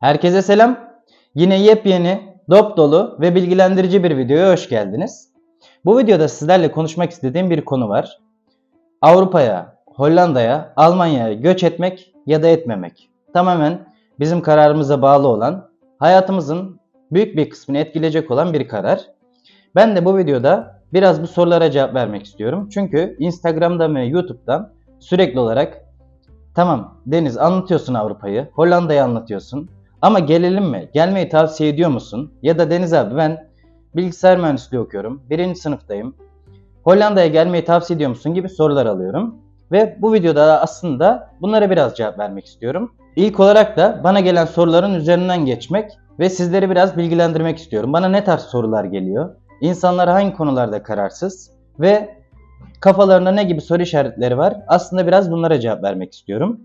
Herkese selam. Yine yepyeni, dop dolu ve bilgilendirici bir videoya hoş geldiniz. Bu videoda sizlerle konuşmak istediğim bir konu var. Avrupa'ya, Hollanda'ya, Almanya'ya göç etmek ya da etmemek. Tamamen bizim kararımıza bağlı olan, hayatımızın büyük bir kısmını etkileyecek olan bir karar. Ben de bu videoda biraz bu sorulara cevap vermek istiyorum. Çünkü Instagram'da ve YouTube'dan sürekli olarak Tamam Deniz anlatıyorsun Avrupa'yı, Hollanda'yı anlatıyorsun. Ama gelelim mi? Gelmeyi tavsiye ediyor musun? Ya da Deniz abi ben bilgisayar mühendisliği okuyorum. Birinci sınıftayım. Hollanda'ya gelmeyi tavsiye ediyor musun gibi sorular alıyorum. Ve bu videoda aslında bunlara biraz cevap vermek istiyorum. İlk olarak da bana gelen soruların üzerinden geçmek ve sizleri biraz bilgilendirmek istiyorum. Bana ne tarz sorular geliyor? İnsanlar hangi konularda kararsız? Ve kafalarında ne gibi soru işaretleri var? Aslında biraz bunlara cevap vermek istiyorum.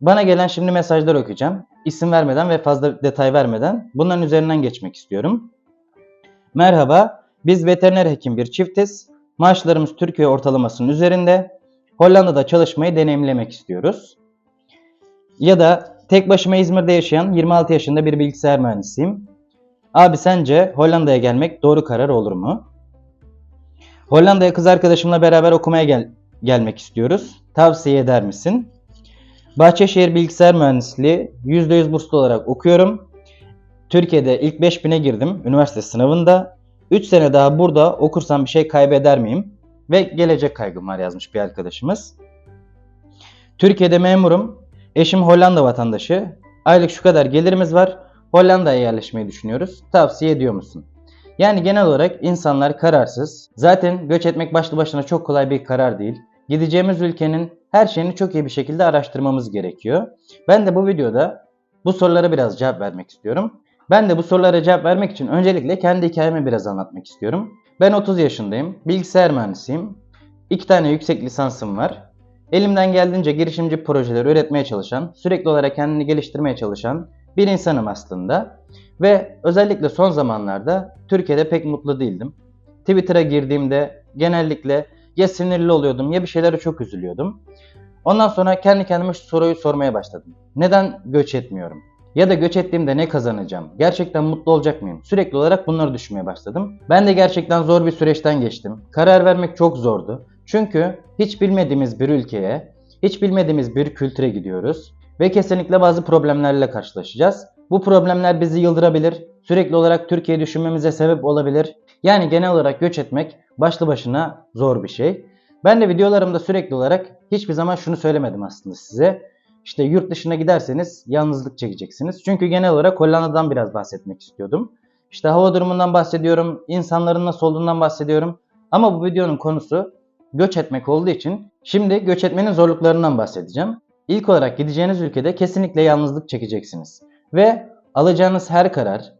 Bana gelen şimdi mesajlar okuyacağım. İsim vermeden ve fazla detay vermeden bunların üzerinden geçmek istiyorum. Merhaba, biz veteriner hekim bir çiftiz. Maaşlarımız Türkiye ortalamasının üzerinde. Hollanda'da çalışmayı deneyimlemek istiyoruz. Ya da tek başıma İzmir'de yaşayan 26 yaşında bir bilgisayar mühendisiyim. Abi sence Hollanda'ya gelmek doğru karar olur mu? Hollanda'ya kız arkadaşımla beraber okumaya gel gelmek istiyoruz. Tavsiye eder misin? Bahçeşehir Bilgisayar Mühendisliği %100 burslu olarak okuyorum. Türkiye'de ilk 5000'e girdim üniversite sınavında. 3 sene daha burada okursam bir şey kaybeder miyim? Ve gelecek kaygım var yazmış bir arkadaşımız. Türkiye'de memurum. Eşim Hollanda vatandaşı. Aylık şu kadar gelirimiz var. Hollanda'ya yerleşmeyi düşünüyoruz. Tavsiye ediyor musun? Yani genel olarak insanlar kararsız. Zaten göç etmek başlı başına çok kolay bir karar değil. Gideceğimiz ülkenin her şeyini çok iyi bir şekilde araştırmamız gerekiyor. Ben de bu videoda bu sorulara biraz cevap vermek istiyorum. Ben de bu sorulara cevap vermek için öncelikle kendi hikayemi biraz anlatmak istiyorum. Ben 30 yaşındayım. Bilgisayar mühendisiyim. 2 tane yüksek lisansım var. Elimden geldiğince girişimci projeler üretmeye çalışan, sürekli olarak kendini geliştirmeye çalışan bir insanım aslında. Ve özellikle son zamanlarda Türkiye'de pek mutlu değildim. Twitter'a girdiğimde genellikle ya sinirli oluyordum ya bir şeylere çok üzülüyordum. Ondan sonra kendi kendime şu soruyu sormaya başladım. Neden göç etmiyorum? Ya da göç ettiğimde ne kazanacağım? Gerçekten mutlu olacak mıyım? Sürekli olarak bunları düşünmeye başladım. Ben de gerçekten zor bir süreçten geçtim. Karar vermek çok zordu. Çünkü hiç bilmediğimiz bir ülkeye, hiç bilmediğimiz bir kültüre gidiyoruz ve kesinlikle bazı problemlerle karşılaşacağız. Bu problemler bizi yıldırabilir, sürekli olarak Türkiye'yi düşünmemize sebep olabilir. Yani genel olarak göç etmek başlı başına zor bir şey. Ben de videolarımda sürekli olarak hiçbir zaman şunu söylemedim aslında size. İşte yurt dışına giderseniz yalnızlık çekeceksiniz. Çünkü genel olarak Hollanda'dan biraz bahsetmek istiyordum. İşte hava durumundan bahsediyorum, insanların nasıl olduğundan bahsediyorum. Ama bu videonun konusu göç etmek olduğu için şimdi göç etmenin zorluklarından bahsedeceğim. İlk olarak gideceğiniz ülkede kesinlikle yalnızlık çekeceksiniz. Ve alacağınız her karar,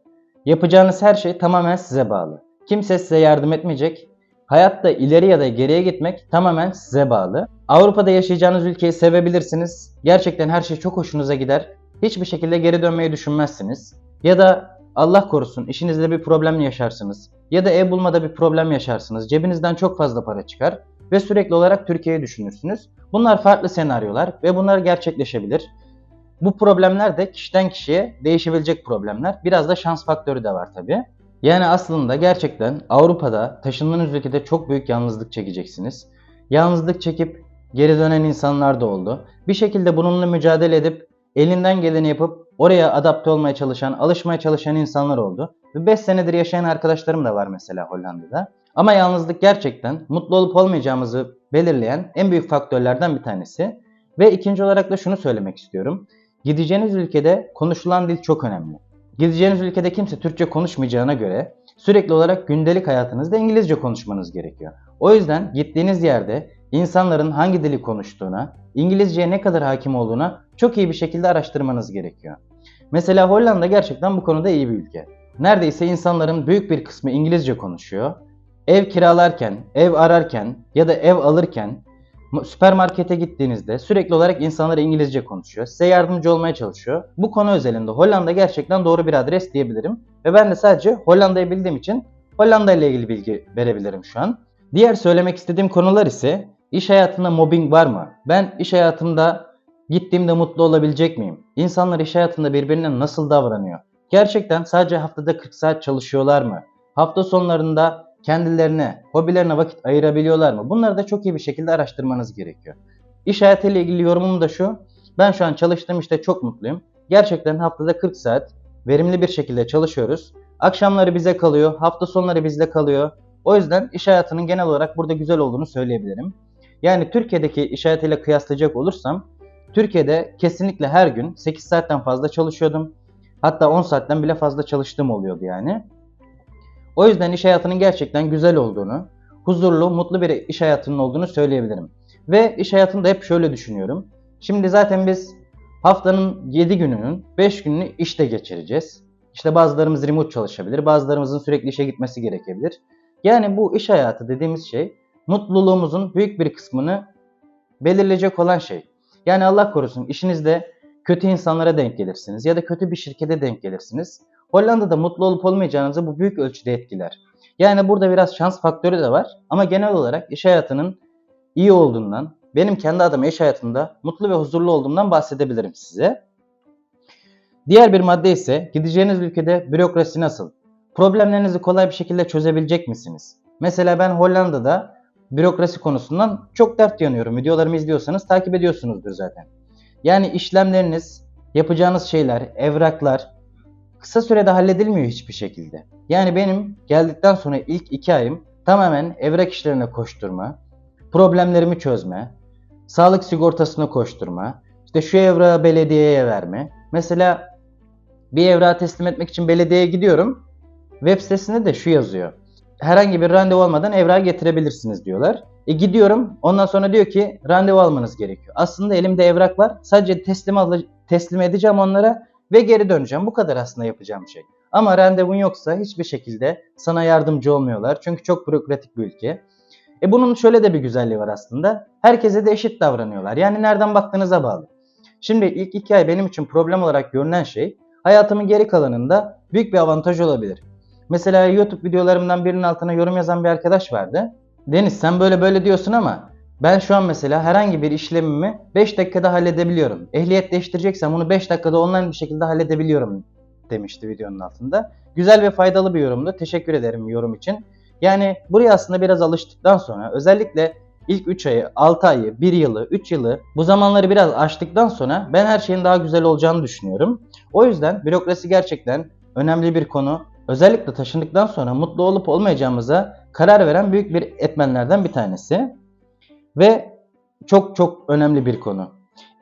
yapacağınız her şey tamamen size bağlı. Kimse size yardım etmeyecek. Hayatta ileri ya da geriye gitmek tamamen size bağlı. Avrupa'da yaşayacağınız ülkeyi sevebilirsiniz. Gerçekten her şey çok hoşunuza gider. Hiçbir şekilde geri dönmeyi düşünmezsiniz. Ya da Allah korusun işinizde bir problem yaşarsınız. Ya da ev bulmada bir problem yaşarsınız. Cebinizden çok fazla para çıkar ve sürekli olarak Türkiye'yi düşünürsünüz. Bunlar farklı senaryolar ve bunlar gerçekleşebilir. Bu problemler de kişiden kişiye değişebilecek problemler. Biraz da şans faktörü de var tabi. Yani aslında gerçekten Avrupa'da taşındığınız ülkede çok büyük yalnızlık çekeceksiniz. Yalnızlık çekip geri dönen insanlar da oldu. Bir şekilde bununla mücadele edip elinden geleni yapıp oraya adapte olmaya çalışan, alışmaya çalışan insanlar oldu. Ve 5 senedir yaşayan arkadaşlarım da var mesela Hollanda'da. Ama yalnızlık gerçekten mutlu olup olmayacağımızı belirleyen en büyük faktörlerden bir tanesi. Ve ikinci olarak da şunu söylemek istiyorum. Gideceğiniz ülkede konuşulan dil çok önemli. Gideceğiniz ülkede kimse Türkçe konuşmayacağına göre sürekli olarak gündelik hayatınızda İngilizce konuşmanız gerekiyor. O yüzden gittiğiniz yerde insanların hangi dili konuştuğuna, İngilizceye ne kadar hakim olduğuna çok iyi bir şekilde araştırmanız gerekiyor. Mesela Hollanda gerçekten bu konuda iyi bir ülke. Neredeyse insanların büyük bir kısmı İngilizce konuşuyor. Ev kiralarken, ev ararken ya da ev alırken süpermarkete gittiğinizde sürekli olarak insanlar İngilizce konuşuyor. Size yardımcı olmaya çalışıyor. Bu konu özelinde Hollanda gerçekten doğru bir adres diyebilirim. Ve ben de sadece Hollanda'yı bildiğim için Hollanda ile ilgili bilgi verebilirim şu an. Diğer söylemek istediğim konular ise iş hayatında mobbing var mı? Ben iş hayatımda Gittiğimde mutlu olabilecek miyim? İnsanlar iş hayatında birbirine nasıl davranıyor? Gerçekten sadece haftada 40 saat çalışıyorlar mı? Hafta sonlarında kendilerine, hobilerine vakit ayırabiliyorlar mı? Bunları da çok iyi bir şekilde araştırmanız gerekiyor. İş hayatıyla ilgili yorumum da şu. Ben şu an çalıştığım işte çok mutluyum. Gerçekten haftada 40 saat verimli bir şekilde çalışıyoruz. Akşamları bize kalıyor, hafta sonları bizde kalıyor. O yüzden iş hayatının genel olarak burada güzel olduğunu söyleyebilirim. Yani Türkiye'deki iş hayatıyla kıyaslayacak olursam Türkiye'de kesinlikle her gün 8 saatten fazla çalışıyordum. Hatta 10 saatten bile fazla çalıştığım oluyordu yani. O yüzden iş hayatının gerçekten güzel olduğunu, huzurlu, mutlu bir iş hayatının olduğunu söyleyebilirim. Ve iş hayatında hep şöyle düşünüyorum. Şimdi zaten biz haftanın 7 gününün 5 gününü işte geçireceğiz. İşte bazılarımız remote çalışabilir, bazılarımızın sürekli işe gitmesi gerekebilir. Yani bu iş hayatı dediğimiz şey mutluluğumuzun büyük bir kısmını belirleyecek olan şey. Yani Allah korusun işinizde kötü insanlara denk gelirsiniz ya da kötü bir şirkete denk gelirsiniz. Hollanda'da mutlu olup olmayacağınızı bu büyük ölçüde etkiler. Yani burada biraz şans faktörü de var ama genel olarak iş hayatının iyi olduğundan, benim kendi adıma iş hayatında mutlu ve huzurlu olduğumdan bahsedebilirim size. Diğer bir madde ise gideceğiniz ülkede bürokrasi nasıl? Problemlerinizi kolay bir şekilde çözebilecek misiniz? Mesela ben Hollanda'da bürokrasi konusundan çok dert yanıyorum. Videolarımı izliyorsanız takip ediyorsunuzdur zaten. Yani işlemleriniz, yapacağınız şeyler, evraklar kısa sürede halledilmiyor hiçbir şekilde. Yani benim geldikten sonra ilk iki ayım tamamen evrak işlerine koşturma, problemlerimi çözme, sağlık sigortasına koşturma, işte şu evrağı belediyeye verme. Mesela bir evrağı teslim etmek için belediyeye gidiyorum. Web sitesinde de şu yazıyor. Herhangi bir randevu olmadan evrağı getirebilirsiniz diyorlar. E gidiyorum. Ondan sonra diyor ki randevu almanız gerekiyor. Aslında elimde evrak var. Sadece teslim al teslim edeceğim onlara ve geri döneceğim. Bu kadar aslında yapacağım şey. Ama randevun yoksa hiçbir şekilde sana yardımcı olmuyorlar. Çünkü çok bürokratik bir ülke. E bunun şöyle de bir güzelliği var aslında. Herkese de eşit davranıyorlar. Yani nereden baktığınıza bağlı. Şimdi ilk iki ay benim için problem olarak görünen şey hayatımın geri kalanında büyük bir avantaj olabilir. Mesela YouTube videolarımdan birinin altına yorum yazan bir arkadaş vardı. Deniz sen böyle böyle diyorsun ama ben şu an mesela herhangi bir işlemimi 5 dakikada halledebiliyorum. Ehliyet değiştireceksem bunu 5 dakikada online bir şekilde halledebiliyorum demişti videonun altında. Güzel ve faydalı bir yorumdu. Teşekkür ederim yorum için. Yani buraya aslında biraz alıştıktan sonra özellikle ilk 3 ayı, 6 ayı, 1 yılı, 3 yılı bu zamanları biraz aştıktan sonra ben her şeyin daha güzel olacağını düşünüyorum. O yüzden bürokrasi gerçekten önemli bir konu. Özellikle taşındıktan sonra mutlu olup olmayacağımıza karar veren büyük bir etmenlerden bir tanesi. Ve çok çok önemli bir konu.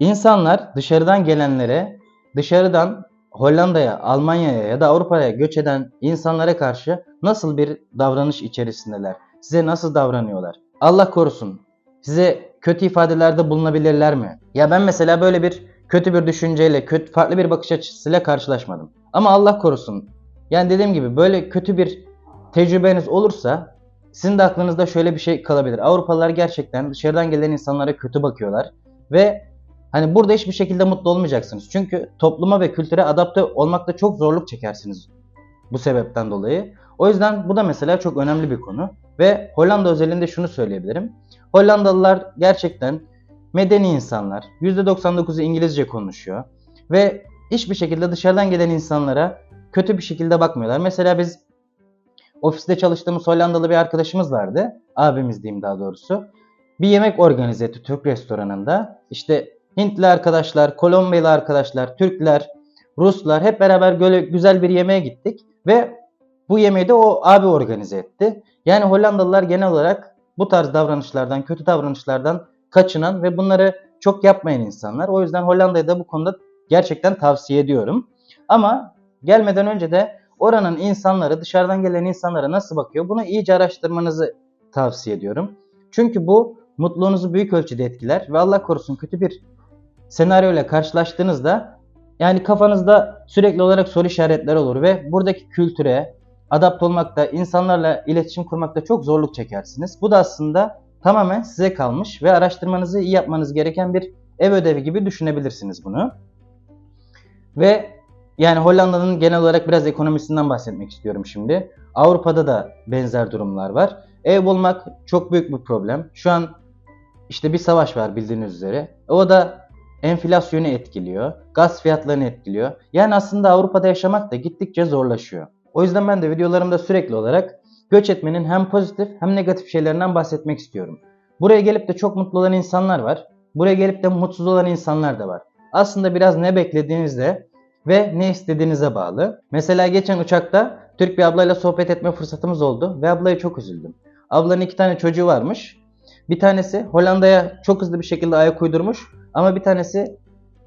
İnsanlar dışarıdan gelenlere, dışarıdan Hollanda'ya, Almanya'ya ya da Avrupa'ya göç eden insanlara karşı nasıl bir davranış içerisindeler? Size nasıl davranıyorlar? Allah korusun. Size kötü ifadelerde bulunabilirler mi? Ya ben mesela böyle bir kötü bir düşünceyle, kötü farklı bir bakış açısıyla karşılaşmadım. Ama Allah korusun. Yani dediğim gibi böyle kötü bir tecrübeniz olursa sizin de aklınızda şöyle bir şey kalabilir. Avrupalılar gerçekten dışarıdan gelen insanlara kötü bakıyorlar ve hani burada hiçbir şekilde mutlu olmayacaksınız. Çünkü topluma ve kültüre adapte olmakta çok zorluk çekersiniz bu sebepten dolayı. O yüzden bu da mesela çok önemli bir konu. Ve Hollanda özelinde şunu söyleyebilirim. Hollandalılar gerçekten medeni insanlar. %99'u İngilizce konuşuyor. Ve hiçbir şekilde dışarıdan gelen insanlara kötü bir şekilde bakmıyorlar. Mesela biz ofiste çalıştığımız Hollandalı bir arkadaşımız vardı. Abimiz diyeyim daha doğrusu. Bir yemek organize etti Türk restoranında. İşte Hintli arkadaşlar, Kolombiyalı arkadaşlar, Türkler, Ruslar hep beraber böyle güzel bir yemeğe gittik. Ve bu yemeği de o abi organize etti. Yani Hollandalılar genel olarak bu tarz davranışlardan, kötü davranışlardan kaçınan ve bunları çok yapmayan insanlar. O yüzden Hollanda'yı da bu konuda gerçekten tavsiye ediyorum. Ama gelmeden önce de oranın insanları dışarıdan gelen insanlara nasıl bakıyor bunu iyice araştırmanızı tavsiye ediyorum. Çünkü bu mutluluğunuzu büyük ölçüde etkiler ve Allah korusun kötü bir senaryo ile karşılaştığınızda yani kafanızda sürekli olarak soru işaretleri olur ve buradaki kültüre adapte olmakta, insanlarla iletişim kurmakta çok zorluk çekersiniz. Bu da aslında tamamen size kalmış ve araştırmanızı iyi yapmanız gereken bir ev ödevi gibi düşünebilirsiniz bunu. Ve yani Hollanda'nın genel olarak biraz ekonomisinden bahsetmek istiyorum şimdi. Avrupa'da da benzer durumlar var. Ev bulmak çok büyük bir problem. Şu an işte bir savaş var bildiğiniz üzere. O da enflasyonu etkiliyor, gaz fiyatlarını etkiliyor. Yani aslında Avrupa'da yaşamak da gittikçe zorlaşıyor. O yüzden ben de videolarımda sürekli olarak göç etmenin hem pozitif hem negatif şeylerinden bahsetmek istiyorum. Buraya gelip de çok mutlu olan insanlar var. Buraya gelip de mutsuz olan insanlar da var. Aslında biraz ne beklediğinizde ve ne istediğinize bağlı. Mesela geçen uçakta Türk bir ablayla sohbet etme fırsatımız oldu ve ablaya çok üzüldüm. Ablanın iki tane çocuğu varmış. Bir tanesi Hollanda'ya çok hızlı bir şekilde ayak uydurmuş ama bir tanesi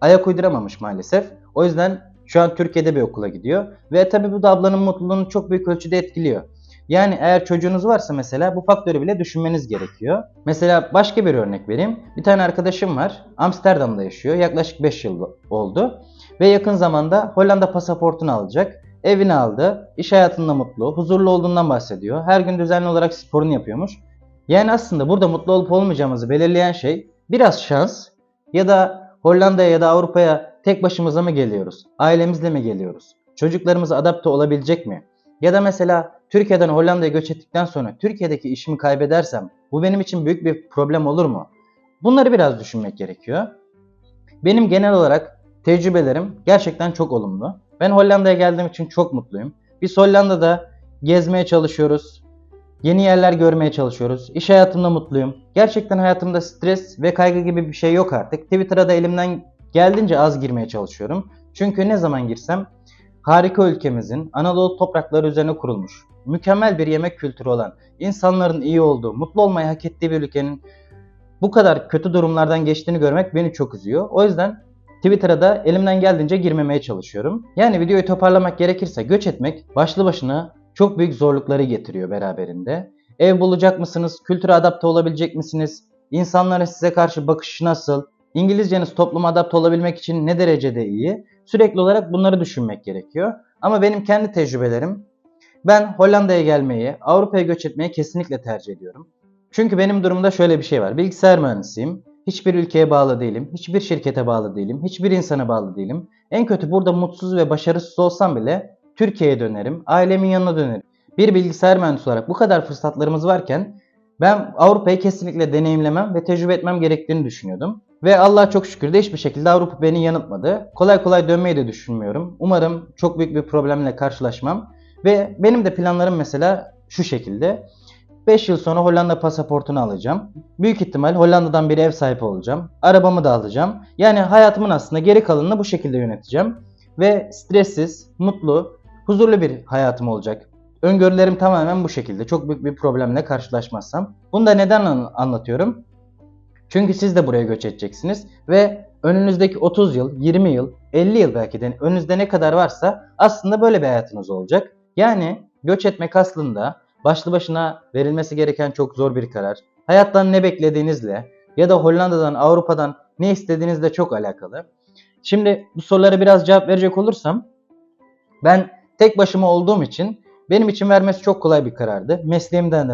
ayak uyduramamış maalesef. O yüzden şu an Türkiye'de bir okula gidiyor. Ve tabii bu da ablanın mutluluğunu çok büyük ölçüde etkiliyor. Yani eğer çocuğunuz varsa mesela bu faktörü bile düşünmeniz gerekiyor. Mesela başka bir örnek vereyim. Bir tane arkadaşım var. Amsterdam'da yaşıyor. Yaklaşık 5 yıl oldu. Ve yakın zamanda Hollanda pasaportunu alacak. Evini aldı. İş hayatında mutlu, huzurlu olduğundan bahsediyor. Her gün düzenli olarak sporunu yapıyormuş. Yani aslında burada mutlu olup olmayacağımızı belirleyen şey biraz şans ya da Hollanda'ya ya da Avrupa'ya tek başımıza mı geliyoruz? Ailemizle mi geliyoruz? Çocuklarımız adapte olabilecek mi? Ya da mesela Türkiye'den Hollanda'ya göç ettikten sonra Türkiye'deki işimi kaybedersem bu benim için büyük bir problem olur mu? Bunları biraz düşünmek gerekiyor. Benim genel olarak tecrübelerim gerçekten çok olumlu. Ben Hollanda'ya geldiğim için çok mutluyum. Biz Hollanda'da gezmeye çalışıyoruz. Yeni yerler görmeye çalışıyoruz. İş hayatımda mutluyum. Gerçekten hayatımda stres ve kaygı gibi bir şey yok artık. Twitter'a da elimden geldiğince az girmeye çalışıyorum. Çünkü ne zaman girsem harika ülkemizin Anadolu toprakları üzerine kurulmuş, mükemmel bir yemek kültürü olan, insanların iyi olduğu, mutlu olmayı hak ettiği bir ülkenin bu kadar kötü durumlardan geçtiğini görmek beni çok üzüyor. O yüzden Twitter'a da elimden geldiğince girmemeye çalışıyorum. Yani videoyu toparlamak gerekirse göç etmek başlı başına çok büyük zorlukları getiriyor beraberinde. Ev bulacak mısınız? Kültüre adapte olabilecek misiniz? İnsanların size karşı bakışı nasıl? İngilizceniz topluma adapte olabilmek için ne derecede iyi? Sürekli olarak bunları düşünmek gerekiyor. Ama benim kendi tecrübelerim ben Hollanda'ya gelmeyi, Avrupa'ya göç etmeyi kesinlikle tercih ediyorum. Çünkü benim durumda şöyle bir şey var. Bilgisayar mühendisiyim. Hiçbir ülkeye bağlı değilim. Hiçbir şirkete bağlı değilim. Hiçbir insana bağlı değilim. En kötü burada mutsuz ve başarısız olsam bile Türkiye'ye dönerim. Ailemin yanına dönerim. Bir bilgisayar mühendisi olarak bu kadar fırsatlarımız varken ben Avrupa'yı kesinlikle deneyimlemem ve tecrübe etmem gerektiğini düşünüyordum. Ve Allah çok şükür de hiçbir şekilde Avrupa beni yanıltmadı. Kolay kolay dönmeyi de düşünmüyorum. Umarım çok büyük bir problemle karşılaşmam. Ve benim de planlarım mesela şu şekilde. 5 yıl sonra Hollanda pasaportunu alacağım. Büyük ihtimal Hollanda'dan bir ev sahibi olacağım. Arabamı da alacağım. Yani hayatımın aslında geri kalanını bu şekilde yöneteceğim. Ve stressiz, mutlu, huzurlu bir hayatım olacak. Öngörülerim tamamen bu şekilde. Çok büyük bir problemle karşılaşmazsam. Bunu da neden anlatıyorum? Çünkü siz de buraya göç edeceksiniz ve önünüzdeki 30 yıl, 20 yıl, 50 yıl belki de önünüzde ne kadar varsa aslında böyle bir hayatınız olacak. Yani göç etmek aslında başlı başına verilmesi gereken çok zor bir karar. Hayattan ne beklediğinizle ya da Hollanda'dan, Avrupa'dan ne istediğinizle çok alakalı. Şimdi bu sorulara biraz cevap verecek olursam ben tek başıma olduğum için benim için vermesi çok kolay bir karardı. Mesleğimden de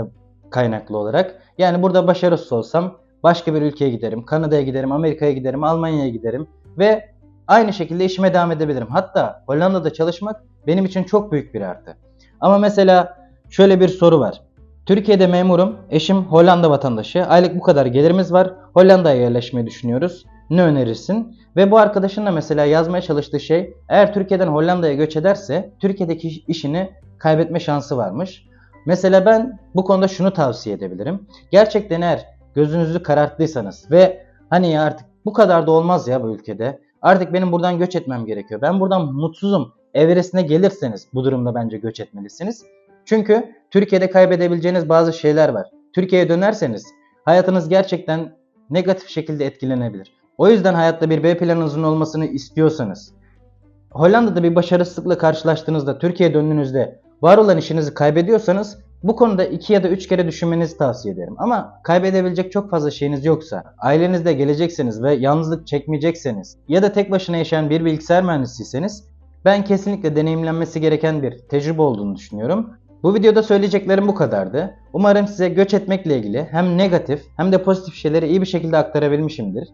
kaynaklı olarak. Yani burada başarısız olsam başka bir ülkeye giderim. Kanada'ya giderim, Amerika'ya giderim, Almanya'ya giderim ve aynı şekilde işime devam edebilirim. Hatta Hollanda'da çalışmak benim için çok büyük bir artı. Ama mesela şöyle bir soru var. Türkiye'de memurum, eşim Hollanda vatandaşı. Aylık bu kadar gelirimiz var. Hollanda'ya yerleşmeyi düşünüyoruz. Ne önerirsin? Ve bu arkadaşın da mesela yazmaya çalıştığı şey eğer Türkiye'den Hollanda'ya göç ederse Türkiye'deki işini kaybetme şansı varmış. Mesela ben bu konuda şunu tavsiye edebilirim. Gerçekten eğer gözünüzü kararttıysanız ve hani ya artık bu kadar da olmaz ya bu ülkede. Artık benim buradan göç etmem gerekiyor. Ben buradan mutsuzum. Everest'ine gelirseniz bu durumda bence göç etmelisiniz. Çünkü Türkiye'de kaybedebileceğiniz bazı şeyler var. Türkiye'ye dönerseniz hayatınız gerçekten negatif şekilde etkilenebilir. O yüzden hayatta bir B planınızın olmasını istiyorsanız, Hollanda'da bir başarısızlıkla karşılaştığınızda, Türkiye'ye döndüğünüzde var olan işinizi kaybediyorsanız bu konuda iki ya da üç kere düşünmenizi tavsiye ederim. Ama kaybedebilecek çok fazla şeyiniz yoksa, ailenizle gelecekseniz ve yalnızlık çekmeyecekseniz ya da tek başına yaşayan bir bilgisayar mühendisiyseniz ben kesinlikle deneyimlenmesi gereken bir tecrübe olduğunu düşünüyorum. Bu videoda söyleyeceklerim bu kadardı. Umarım size göç etmekle ilgili hem negatif hem de pozitif şeyleri iyi bir şekilde aktarabilmişimdir.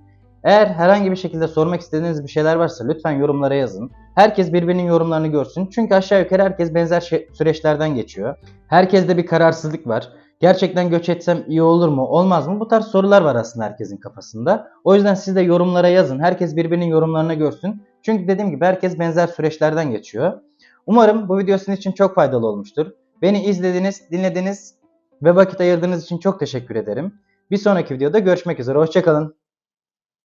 Eğer herhangi bir şekilde sormak istediğiniz bir şeyler varsa lütfen yorumlara yazın. Herkes birbirinin yorumlarını görsün. Çünkü aşağı yukarı herkes benzer şey, süreçlerden geçiyor. Herkeste bir kararsızlık var. Gerçekten göç etsem iyi olur mu, olmaz mı? Bu tarz sorular var aslında herkesin kafasında. O yüzden siz de yorumlara yazın. Herkes birbirinin yorumlarını görsün. Çünkü dediğim gibi herkes benzer süreçlerden geçiyor. Umarım bu video sizin için çok faydalı olmuştur. Beni izlediniz, dinlediniz ve vakit ayırdığınız için çok teşekkür ederim. Bir sonraki videoda görüşmek üzere. Hoşçakalın.